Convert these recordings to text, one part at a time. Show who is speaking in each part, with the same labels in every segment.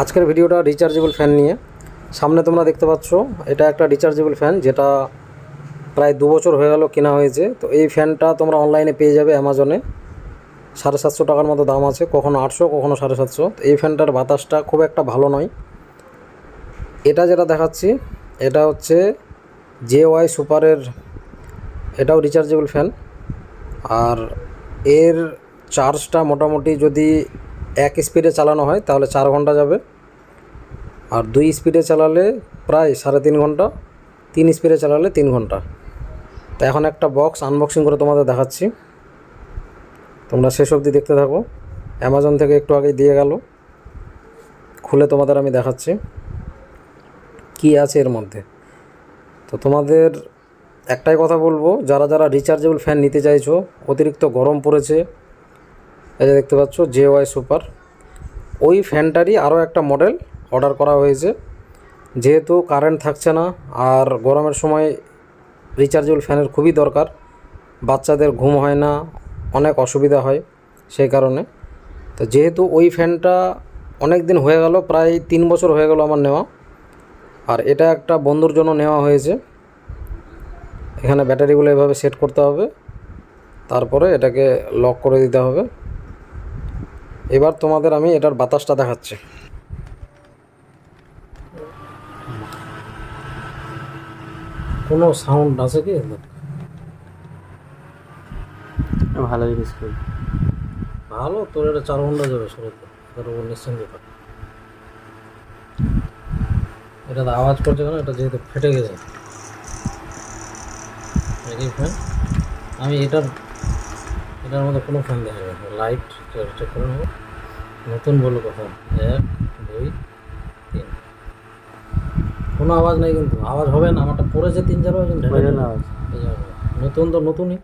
Speaker 1: আজকের ভিডিওটা rechargeable fan নিয়ে। সামনে তোমরা দেখতে পাচ্ছ, এটা একটা রিচার্জেবল ফ্যান যেটা প্রায় দু বছর হয়ে গেল কেনা হয়েছে। তো এই ফ্যানটা তোমরা অনলাইনে পেয়ে যাবে অ্যামাজনে সাড়ে সাতশো টাকার মতো দাম আছে, কখনো আটশো, কখনো সাড়ে সাতশো। এই ফ্যানটার বাতাসটা খুব একটা ভালো নয়। এটা যেটা দেখাচ্ছি, এটা হচ্ছে জে ওয়াই সুপারের এটাও রিচার্জেবল ফ্যান আর এর চার্জটা মোটামুটি যদি এক স্পিডে চালানো হয়, তাহলে চার ঘণ্টা যাবে। আর দুই স্পিডে চালালে প্রায় সাড়ে তিন ঘণ্টা, তিন স্পিডে চালালে তিন ঘণ্টা। তো এখন একটা বক্স আনবক্সিং করে তোমাদের দেখাচ্ছি। তোমরা শেষ অবধি দেখতে থাকো। অ্যামাজন থেকে একটু আগেই দিয়ে গেল। খুলে তোমাদের আমি দেখাচ্ছি কি আছে এর মধ্যে। তো তোমাদের একটাই কথা বলব, যারা যারা রিচার্জেবল ফ্যান নিতে চাইছো, অতিরিক্ত গরম পড়েছে এই যে দেখতে পাচ্ছ জে ওয়াই সুপার ওই ফ্যানটারই আরও একটা মডেল অর্ডার করা হয়েছে। যেহেতু কারেন্ট থাকছে না, আর গরমের সময় রিচার্জেবল ফ্যানের খুবই দরকার, বাচ্চাদের ঘুম হয় না, অনেক অসুবিধা হয় সেই কারণে। তো যেহেতু ওই ফ্যানটা অনেক দিন হয়ে গেল, প্রায় তিন বছর হয়ে গেল আমার নেওয়া। আর এটা একটা বন্ধুর জন্য নেওয়া হয়েছে। এখানে ব্যাটারিগুলো এভাবে সেট করতে হবে। তারপরে এটাকে লক করে দিতে হবে। এবার তোমাদের আমি এটার বাতাসটা দেখাচ্ছি। কোনো সাউন্ড আছে কি?
Speaker 2: ভালো জিনিস করি
Speaker 1: ভালো তোর এটা চার ঘণ্টা যাবে শুরুতে তার উপর নিশ্চিন্তে এটা তো আওয়াজ করছে কেন? এটা যেহেতু ফেটে গেছে। আমি এটার এটার মধ্যে কোনো ফ্যান দেখা যাবে লাইট চেক করে নেব নতুন বলো কথা এক দুই তিন। কোনো আওয়াজ নেই কিন্তু। আওয়াজ হবে না আমারটা পড়েছে তিন চার
Speaker 2: আওয়াজ।
Speaker 1: নতুন তো নতুনই।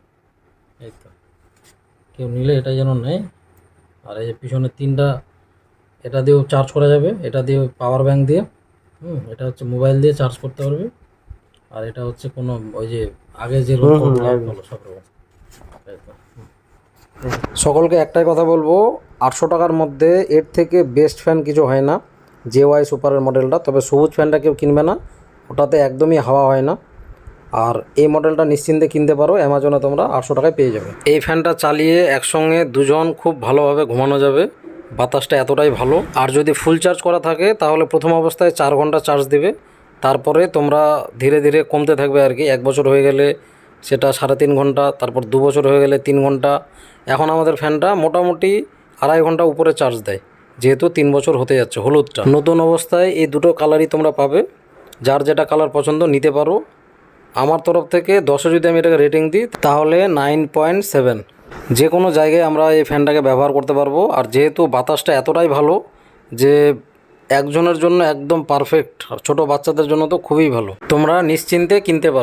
Speaker 1: এই তো। কেউ নিলে এটা যেন নেয়। আর এই যে পিছনে তিনটা এটা দিয়েও চার্জ করা যাবে। এটা দিয়ে পাওয়ার ব্যাঙ্ক দিয়ে। হুম এটা হচ্ছে মোবাইল দিয়ে চার্জ করতে পারবে। আর এটা হচ্ছে কোনো ওই যে আগে যে। সব রকম। সকলকে একটাই কথা বলব, আটশো টাকার মধ্যে এর থেকে বেস্ট ফ্যান কিছু হয় না জে ওয়াই সুপারের মডেলটা তবে সবুজ ফ্যানটা কেউ কিনবে না, ওটাতে একদমই হাওয়া হয় না। আর এই মডেলটা নিশ্চিন্তে কিনতে পারো অ্যামাজনে তোমরা আটশো টাকায় পেয়ে যাবে। এই ফ্যানটা চালিয়ে একসঙ্গে দুজন খুব ভালোভাবে ঘুমানো যাবে, বাতাসটা এতটাই ভালো। আর যদি ফুল চার্জ করা থাকে, তাহলে প্রথম অবস্থায় চার ঘণ্টা চার্জ দেবে। তারপরে তোমরা ধীরে ধীরে কমতে থাকবে আর কি, এক বছর হয়ে গেলে সেটা সাড়ে তিন ঘণ্টা, তারপর দু বছর হয়ে গেলে তিন ঘণ্টা। এখন আমাদের ফ্যানটা মোটামুটি আড়াই ঘণ্টা উপরে চার্জ দেয়, যেহেতু তিন বছর হতে যাচ্ছে হলুদটা। নতুন অবস্থায় এই দুটো কালারই তোমরা পাবে, যার যেটা কালার পছন্দ নিতে পারো। আমার তরফ থেকে দশে যদি আমি এটাকে রেটিং দিই, তাহলে নাইন পয়েন্ট সেভেন যে কোনো জায়গায় আমরা এই ফ্যানটাকে ব্যবহার করতে পারব, আর যেহেতু বাতাসটা এতটাই ভালো যে একজনের জন্য একদম পারফেক্ট আর ছোটো বাচ্চাদের জন্য তো খুবই ভালো। তোমরা নিশ্চিন্তে কিনতে পারো।